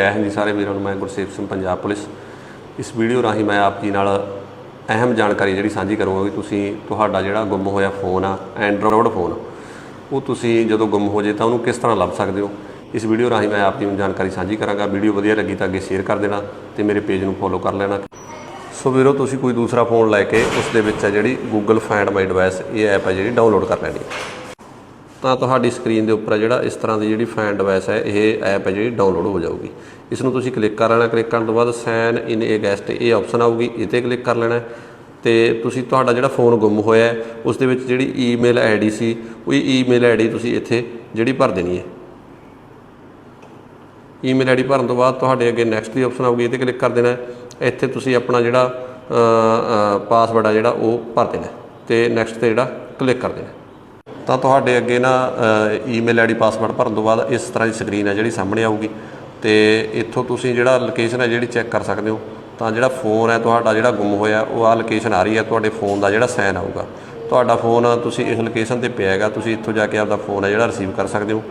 ਜੈ ਹਿੰਦ ਸਾਰੇ ਵੀਰਾਂ ਨੂੰ ਮੈਂ ਗੁਰਸੇਵ ਸਿੰਘ, ਪੰਜਾਬ ਪੁਲਿਸ। ਇਸ ਵੀਡੀਓ ਰਾਹੀਂ ਮੈਂ ਆਪ ਜੀ ਨਾਲ ਅਹਿਮ ਜਾਣਕਾਰੀ ਜਿਹੜੀ ਸਾਂਝੀ ਕਰੂੰਗਾ ਕਿ ਤੁਸੀਂ ਤੁਹਾਡਾ ਜਿਹੜਾ ਗੁੰਮ ਹੋਇਆ ਫੋਨ ਆ ਐਂਡਰੋਇਡ ਫੋਨ, ਉਹ ਤੁਸੀਂ ਜਦੋਂ ਗੁੰਮ ਹੋ ਜੇ ਤਾਂ ਉਹਨੂੰ ਕਿਸ ਤਰ੍ਹਾਂ ਲੱਭ ਸਕਦੇ ਹੋ? ਇਸ ਵੀਡੀਓ ਰਾਹੀਂ ਮੈਂ ਆਪ ਜੀ ਨੂੰ ਜਾਣਕਾਰੀ ਸਾਂਝੀ ਕਰਾਂਗਾ। ਵੀਡੀਓ ਵਧੀਆ ਲੱਗੀ ਤਾਂ ਅੱਗੇ ਸ਼ੇਅਰ ਕਰ ਦੇਣਾ ਤੇ ਮੇਰੇ ਪੇਜ ਨੂੰ ਫੋਲੋ ਕਰ ਲੈਣਾ। ਸੋ ਵੀਰੋ, ਤੁਸੀਂ ਕੋਈ ਦੂਸਰਾ ਫੋਨ ਲੈ ਕੇ ਉਸ ਦੇ ਵਿੱਚ ਹੈ ਜਿਹੜੀ Google Find My Device, ਇਹ ਐਪ ਹੈ ਜਿਹੜੀ ਡਾਊਨਲੋਡ ਕਰ ਲੈਣੀ ਤਾਂ ਤੁਹਾਡੀ ਸਕਰੀਨ ਦੇ ਉੱਪਰ ਹੈ ਜਿਹੜਾ ਇਸ ਤਰ੍ਹਾਂ ਦੀ ਜਿਹੜੀ ਫਾਈਂਡ ਡਿਵਾਈਸ ਹੈ, ਇਹ ਐਪ ਹੈ ਜਿਹੜੀ ਡਾਊਨਲੋਡ ਹੋ ਜਾਊਗੀ। ਇਸ ਨੂੰ ਤੁਸੀਂ ਕਲਿੱਕ ਕਰ ਲੈਣਾ ਕਲਿੱਕ ਕਰਨ ਤੋਂ ਬਾਅਦ ਸਾਈਨ ਇਨ ਏ ਗੈਸਟ ਇਹ ਆਪਸ਼ਨ ਆਊਗੀ ਇਹ ਤੇ ਕਲਿੱਕ ਕਰ ਲੈਣਾ। ਹੈ ਤੇ ਤੁਸੀਂ ਤੁਹਾਡਾ ਜਿਹੜਾ ਫੋਨ ਗੁੰਮ ਹੋਇਆ ਉਸ ਦੇ ਵਿੱਚ ਜਿਹੜੀ ਈਮੇਲ ਆਈਡੀ ਸੀ, ਉਹ ਈਮੇਲ ਆਈਡੀ ਤੁਸੀਂ ਇੱਥੇ ਜਿਹੜੀ ਭਰ ਦੇਣੀ ਹੈ। ਈਮੇਲ ਆਈਡੀ ਭਰਨ ਤੋਂ ਬਾਅਦ ਤੁਹਾਡੇ ਅੱਗੇ ਨੈਕਸਟ ਦੀ ਆਪਸ਼ਨ ਆਊਗੀ ਇਹ ਤੇ ਕਲਿੱਕ ਕਰ ਦੇਣਾ ਇੱਥੇ ਤੁਸੀਂ ਆਪਣਾ ਜਿਹੜਾ ਪਾਸਵਰਡ ਆ ਜਿਹੜਾ, ਉਹ ਭਰ ਦੇਣਾ ਹੈ। ਤੇ ਨੈਕਸਟ ਤੇ ਜਿਹੜਾ ਕਲਿੱਕ ਕਰ ਦੇਣਾ ਤਾਂ ਤੁਹਾਡੇ ਅੱਗੇ ਨਾ ਈਮੇਲ ਆਈਡੀ ਪਾਸਵਰਡ ਭਰਨ ਤੋਂ ਬਾਅਦ ਇਸ ਤਰ੍ਹਾਂ ਦੀ ਸਕਰੀਨ ਹੈ ਜਿਹੜੀ ਸਾਹਮਣੇ ਆਊਗੀ। ਤੇ ਇੱਥੋਂ ਤੁਸੀਂ ਜਿਹੜਾ ਲੋਕੇਸ਼ਨ ਹੈ ਜਿਹੜੀ ਚੈੱਕ ਕਰ ਸਕਦੇ ਹੋ, ਤਾਂ ਜਿਹੜਾ ਫੋਨ ਹੈ ਤੁਹਾਡਾ ਜਿਹੜਾ ਗੁੰਮ ਹੋਇਆ, ਉਹ ਆ ਲੋਕੇਸ਼ਨ ਆ ਰਹੀ ਹੈ, ਤੁਹਾਡੇ ਫੋਨ ਦਾ ਜਿਹੜਾ ਸਾਈਨ ਆਊਗਾ। ਤੁਹਾਡਾ ਫੋਨ ਤੁਸੀਂ ਇਸ ਲੋਕੇਸ਼ਨ ਤੇ ਪਿਆ ਹੈਗਾ, ਤੁਸੀਂ ਇੱਥੋਂ ਜਾ ਕੇ ਆਪਦਾ ਫੋਨ ਹੈ ਜਿਹੜਾ ਰਿਸੀਵ ਕਰ ਸਕਦੇ ਹੋ।